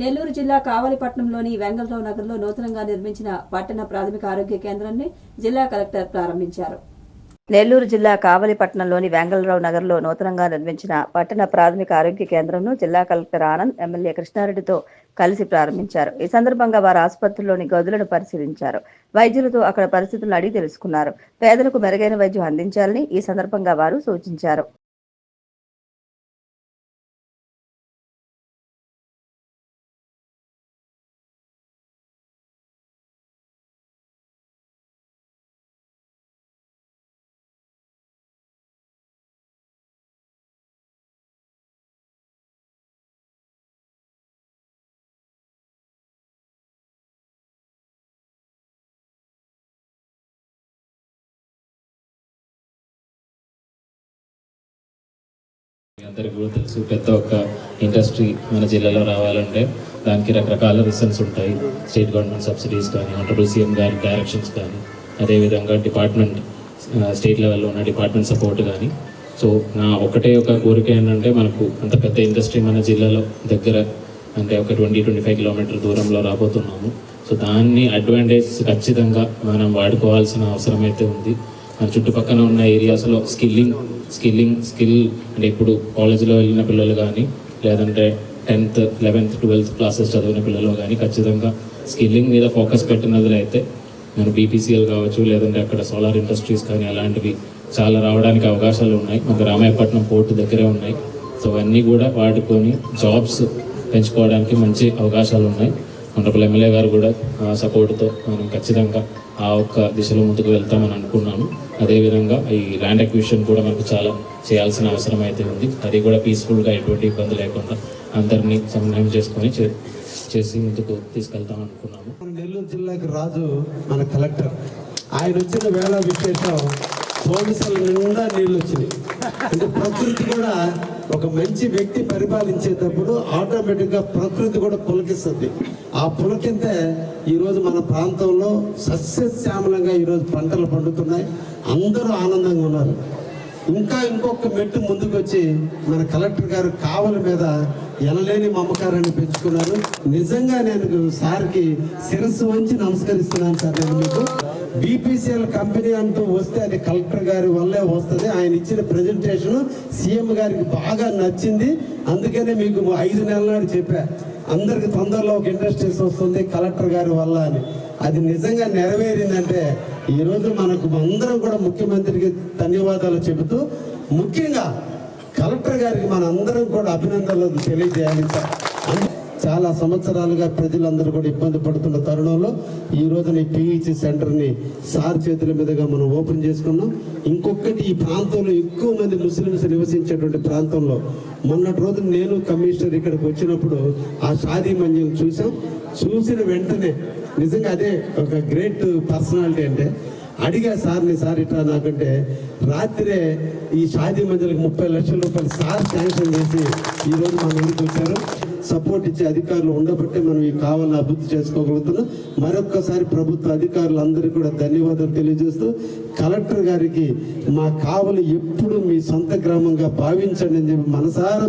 నెల్లూరు జిల్లా కావలిపట్నంలోని వెంగళరావు నగర్లో నూతనంగా నిర్మించిన పట్టణ ప్రాథమిక ఆరోగ్య కేంద్రాన్ని జిల్లా కలెక్టర్ ప్రారంభించారు. నెల్లూరు జిల్లా కావలిపట్నంలోని వెంగళరావు నగర్లో నూతనంగా నిర్మించిన పట్టణ ప్రాథమిక ఆరోగ్య కేంద్రంను జిల్లా కలెక్టర్ ఆనంద్ ఎమ్మెల్యే కృష్ణారెడ్డితో కలిసి ప్రారంభించారు. ఈ సందర్భంగా వారు ఆసుపత్రిలోని గదులను పరిశీలించారు. వైద్యులతో అక్కడ పరిస్థితులను అడిగి తెలుసుకున్నారు. పేదలకు మెరుగైన వైద్యం అందించాలని ఈ సందర్భంగా వారు సూచించారు. అందరికీ కూడా తెలుసు పెద్ద ఒక ఇండస్ట్రీ మన జిల్లాలో రావాలంటే దానికి రకరకాల రిజన్స్ ఉంటాయి. స్టేట్ గవర్నమెంట్ సబ్సిడీస్ కానీ ఆనరబుల్ సీఎం గారి డైరెక్షన్స్ కానీ అదేవిధంగా డిపార్ట్మెంట్ స్టేట్ లెవెల్లో ఉన్న డిపార్ట్మెంట్ సపోర్ట్ కానీ. సో నా ఒకటే ఒక కోరిక ఏంటంటే మనకు అంత పెద్ద ఇండస్ట్రీ మన జిల్లాలో దగ్గర అంటే ఒక ట్వంటీ ట్వంటీ ఫైవ్ కిలోమీటర్ దూరంలో రాబోతున్నాము. సో దాన్ని అడ్వాంటేజ్ ఖచ్చితంగా మనం వాడుకోవాల్సిన అవసరం అయితే ఉంది. మన చుట్టుపక్కల ఉన్న ఏరియాస్లో స్కిల్లింగ్ స్కిల్లింగ్ స్కిల్ అంటే ఇప్పుడు కాలేజీలో వెళ్ళిన పిల్లలు కానీ లేదంటే టెన్త్ లెవెన్త్ ట్వెల్త్ క్లాసెస్ చదివిన పిల్లలు కానీ ఖచ్చితంగా స్కిల్లింగ్ మీద ఫోకస్ పెట్టినది అయితే మన బీపీసీఎల్ కావచ్చు లేదంటే అక్కడ సోలార్ ఇండస్ట్రీస్ కానీ అలాంటివి చాలా రావడానికి అవకాశాలు ఉన్నాయి. మనకు రామాయపట్నం పోర్టు దగ్గరే ఉన్నాయి. సో అవన్నీ కూడా వాడుకొని జాబ్స్ పెంచుకోవడానికి మంచి అవకాశాలు ఉన్నాయి. మనకు ఎమ్మెల్యే గారు కూడా సపోర్ట్తో మనం ఖచ్చితంగా ఆ ఒక్క దిశలో ముందుకు వెళ్తామని అనుకున్నాను. అదేవిధంగా ఈ ల్యాండ్ అక్విజిషన్ కూడా మనకు చాలా చేయాల్సిన అవసరం అయితే ఉంది. అది కూడా పీస్ఫుల్గా ఎటువంటి ఇబ్బంది లేకుండా అందరినీ సమన్వయం చేసుకొని చే- చేసి ముందుకు తీసుకెళ్తాం అనుకున్నాము. నెల్లూరు జిల్లాకి రాజు మన కలెక్టర్. ఆయన వచ్చిన వేళ విశేషం సోమసల నిండా నీళ్ళు వచ్చినాయి. అంటే ప్రకృతి కూడా ఒక మంచి వ్యక్తి పరిపాలించేటప్పుడు ఆటోమేటిక్గా ప్రకృతి కూడా పులకిస్తుంది. ఆ పులకింతే ఈరోజు మన ప్రాంతంలో సస్యశ్యామలంగా ఈరోజు పంటలు పండుతున్నాయి. అందరూ ఆనందంగా ఉన్నారు. ఇంకా ఇంకొక మెట్టు ముందుకు వచ్చి మన కలెక్టర్ గారు కావలి మీద ఎనలేని మమకారాన్ని పెంచుకున్నారు. నిజంగా నేను సార్కి శిరస్సు వంచి నమస్కరిస్తున్నాను సార్ నేను మీకు. బీపీసీఎల్ కంపెనీ అంటూ వస్తే అది కలెక్టర్ గారి వల్లే వస్తుంది. ఆయన ఇచ్చిన ప్రెజెంటేషన్ సీఎం గారికి బాగా నచ్చింది. అందుకనే మీకు ఐదు నెలల నాడు చెప్పా. అందరికి తొందరలో ఒక ఇండస్ట్రీస్ వస్తుంది కలెక్టర్ గారి వల్ల అని. అది నిజంగా నెరవేరిందంటే ఈ రోజు మనకు అందరం కూడా ముఖ్యమంత్రికి ధన్యవాదాలు చెబుతూ ముఖ్యంగా కలెక్టర్ గారికి మన అందరం కూడా అభినందనలు తెలియజేయాలి సార్. చాలా సంవత్సరాలుగా ప్రజలందరూ కూడా ఇబ్బంది పడుతున్న తరుణంలో ఈ రోజున ఈ పిహెచ్ సెంటర్ని సార్ చేతుల మీదుగా మనం ఓపెన్ చేసుకున్నాం. ఇంకొకటి ఈ ప్రాంతంలో ఎక్కువ మంది ముస్లిమ్స్ నివసించేటువంటి ప్రాంతంలో మొన్నటి రోజు నేను కమిషనర్ ఇక్కడికి వచ్చినప్పుడు ఆ షాదీ మంజిల్ చూసాం చూసిన వెంటనే నిజంగా అదే ఒక గ్రేట్ పర్సనాలిటీ అంటే అడిగా సార్ని సార్ ఇట్లా నాకంటే రాత్రే ఈ షాదీ మంజలకు ముప్పై లక్షల రూపాయలు సార్ శాంక్షన్ చేసి ఈ రోజు మన ఊరికి వచ్చారు. సపోర్ట్ ఇచ్చే అధికారులు ఉండబట్టే మనం ఈ కావాలని అభివృద్ధి చేసుకోగలుగుతున్నాం. మరొక్కసారి ప్రభుత్వ అధికారులందరికీ కూడా ధన్యవాదాలు తెలియజేస్తూ కలెక్టర్ గారికి మా కావలి ఎప్పుడు మీ సొంత గ్రామంగా భావించండి అని చెప్పి మనసారా